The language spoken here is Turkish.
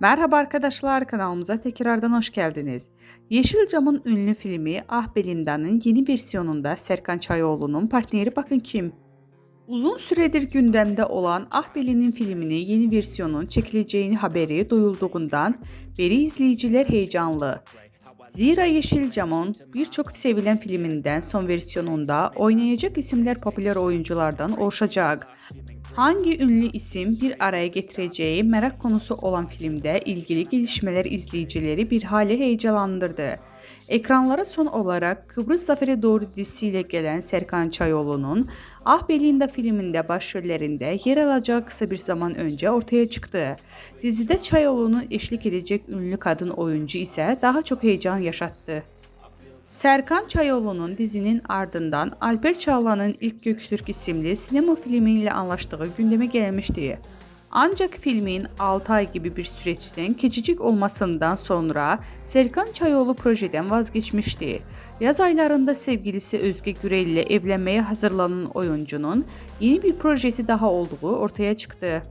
Merhaba arkadaşlar kanalımıza tekrardan hoş geldiniz. Yeşilcam'ın ünlü filmi Ah Belinda'nın yeni versiyonunda Serkan Çayoğlu'nun partneri bakın kim? Uzun süredir gündemde olan Ah Belin'in filminin yeni versiyonun çekileceğini haberi duyulduğundan beri izleyiciler heyecanlı. Zira Yeşilcam'ın birçok sevilen filminden son versiyonunda oynayacak isimler popüler oyunculardan oluşacak. Hangi ünlü isim bir araya getireceği merak konusu olan filmde ilgili gelişmeler izleyicileri bir hale heyecanlandırdı. Ekranlara son olarak Kıbrıs Zaferi Doğru dizisiyle gelen Serkan Çayoğlu'nun Ah Belinda filminde başrollerinde yer alacağı kısa bir zaman önce ortaya çıktı. Dizide Çayoğlu'nun eşlik edecek ünlü kadın oyuncu ise daha çok heyecan yaşattı. Serkan Çayoğlu'nun dizinin ardından Alper Çağla'nın İlk Göktürk isimli sinema filmiyle anlaştığı gündeme gelmişti. Ancak filmin 6 ay gibi bir süreçten keçicik olmasından sonra Serkan Çayoğlu projeden vazgeçmişti. Yaz aylarında sevgilisi Özge Gürel ile evlenmeye hazırlanan oyuncunun yeni bir projesi daha olduğu ortaya çıktı.